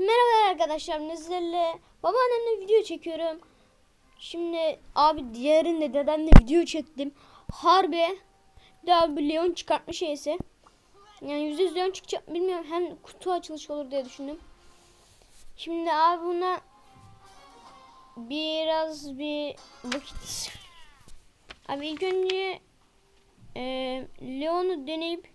Merhaba arkadaşlar Nezlerle babaannemle video çekiyorum. Şimdi abi diğerinde dedemle video çektim. Harbi daha bir Leon çıkartma şeysi. Yani yüzde yüz Leon çıkacak bilmiyorum. Hem kutu açılışı olur diye düşündüm. Şimdi abi buna biraz bir vakit. Abi ilk önce e, Leon'u deneyip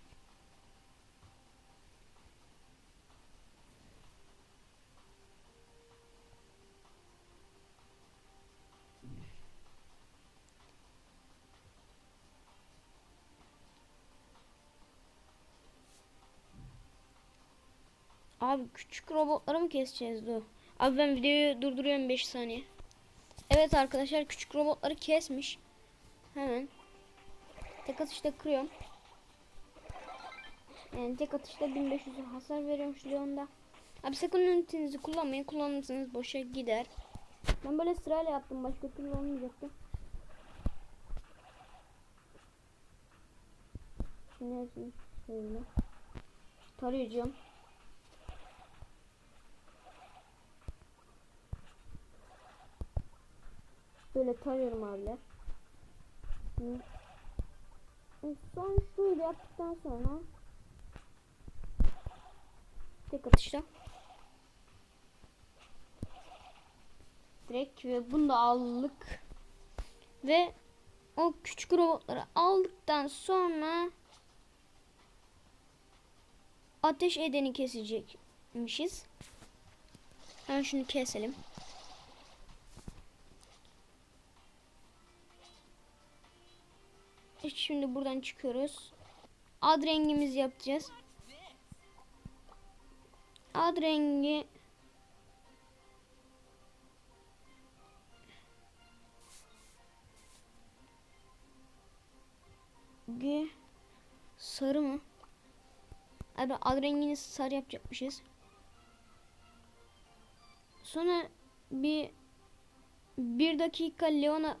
Abi küçük robotları mı keseceğiz dur. Abi ben videoyu durduruyorum 5 saniye. Evet arkadaşlar küçük robotları kesmiş. Hemen. Tek atışta kırıyorum. Yani tek atışta 1500 hasar veriyormuş Leon'da. Abi sakın ünitenizi kullanmayın. Kullanırsanız boşa gider. Ben böyle sırayla yaptım. Başka türlü olmayacaktı. Şimdi hepsini şöyle. Tarayacağım. Böyle tarıyorum abiler. Son şöyle yaptıktan sonra tek atışta direkt ve bunu da aldık ve o küçük robotları aldıktan sonra ateş edeni kesecekmişiz. Hemen şunu keselim. Şimdi buradan çıkıyoruz. Ad rengimizi yapacağız. Ad rengi G sarı mı? Abi ad rengini sarı yapacakmışız. Sonra bir bir dakika Leon'a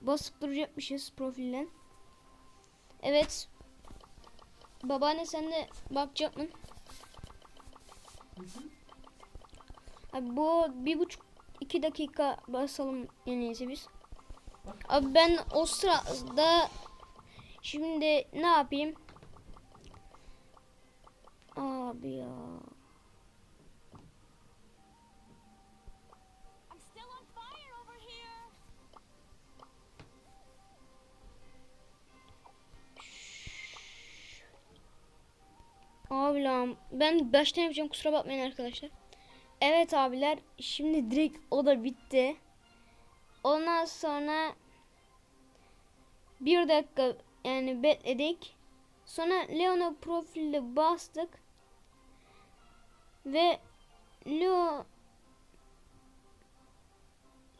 basıp duracakmışız profilden. Evet. Babaanne sen de bakacak mı? Abi bu bir buçuk iki dakika basalım en iyisi biz. Abi ben o sırada şimdi ne yapayım? Abi ya. Abi lan ben baştan yapacağım kusura bakmayın arkadaşlar. Evet abiler şimdi direkt o da bitti. Ondan sonra bir dakika yani bekledik. Sonra Leon'a profilde bastık. Ve Leo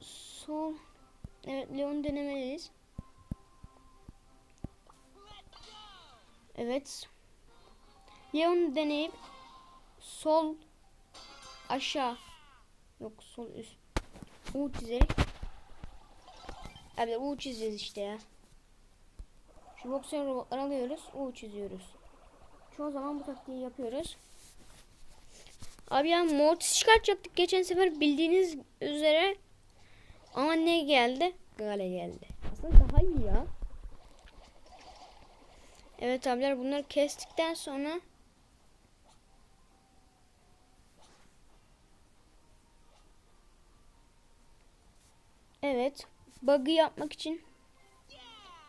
sol Evet Leon denemeliyiz. Evet. Leon deneyip sol aşağı yok sol üst U çizerek Abi U çizeceğiz işte ya. Şu boksör robotları alıyoruz. U çiziyoruz. Çoğu zaman bu taktiği yapıyoruz. Abi ya Mortis çıkartacaktık geçen sefer bildiğiniz üzere. Ama ne geldi? Gale geldi. Aslında daha iyi ya. Evet abiler bunları kestikten sonra Evet. Bug'ı yapmak için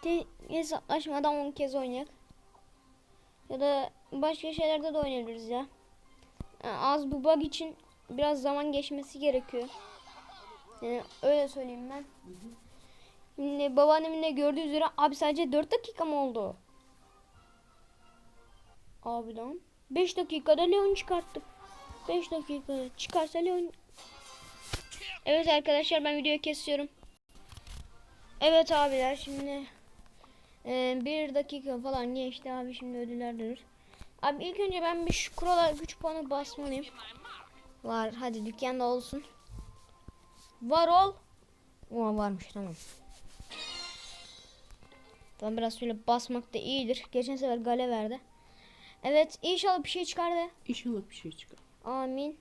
te- hesaplaşmadan 10 kez oynayak. Ya da başka şeylerde de oynayabiliriz ya. Yani az bu bug için biraz zaman geçmesi gerekiyor. Yani öyle söyleyeyim ben. Şimdi babaannemin de gördüğü üzere abi sadece 4 dakika mı oldu? Abi lan. 5 dakikada Leon çıkarttık. 5 dakikada çıkarsa Leon Evet arkadaşlar ben videoyu kesiyorum. Evet abiler şimdi e, bir dakika falan geçti abi şimdi ödüller dönür. Abi ilk önce ben bir şu kurala güç puanı basmalıyım. Var hadi dükkanda olsun. Var ol. Oo, varmış tamam. Tamam biraz şöyle basmak da iyidir. Geçen sefer gale verdi. Evet inşallah bir şey çıkardı. İnşallah bir şey çıkar. Amin.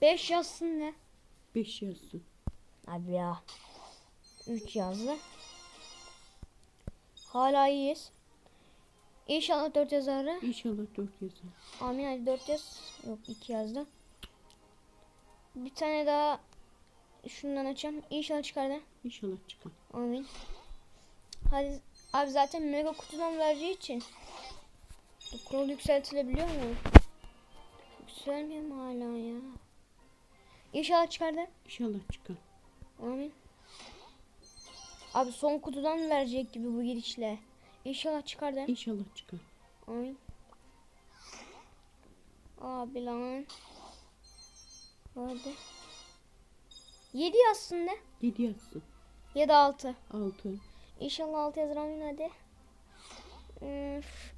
5 yazsın ne? 5 yazsın. Abi ya. 3 yazdı. Hala iyiyiz. İnşallah 4 yazar. İnşallah 4 yazar. Amin hadi 4 yaz. Yok 2 yazdı. Bir tane daha şundan açacağım. İnşallah çıkar da. İnşallah çıkar. Amin. Hadi abi zaten mega kutudan vereceği için kurul yükseltilebiliyor mu? Yükselmiyor mu hala ya? İnşallah çıkar da. İnşallah çıkar. Amin. Abi son kutudan verecek gibi bu girişle. İnşallah çıkar da. İnşallah çıkar. Amin. Abi lan. Hadi. 7 yazsın ne? 7 yazsın. Ya da 6. 6. İnşallah 6 yazar amin hadi.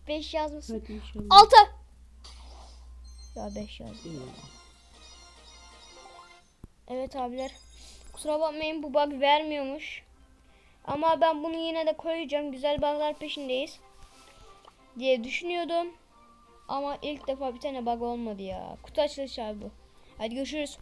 5 yazmasın. Hadi inşallah. 6. Ya 5 yazdı. Evet abiler. Kusura bakmayın bu bug vermiyormuş. Ama ben bunu yine de koyacağım. Güzel bug'lar peşindeyiz. Diye düşünüyordum. Ama ilk defa bir tane bug olmadı ya. Kutu açılışı abi bu. Hadi görüşürüz.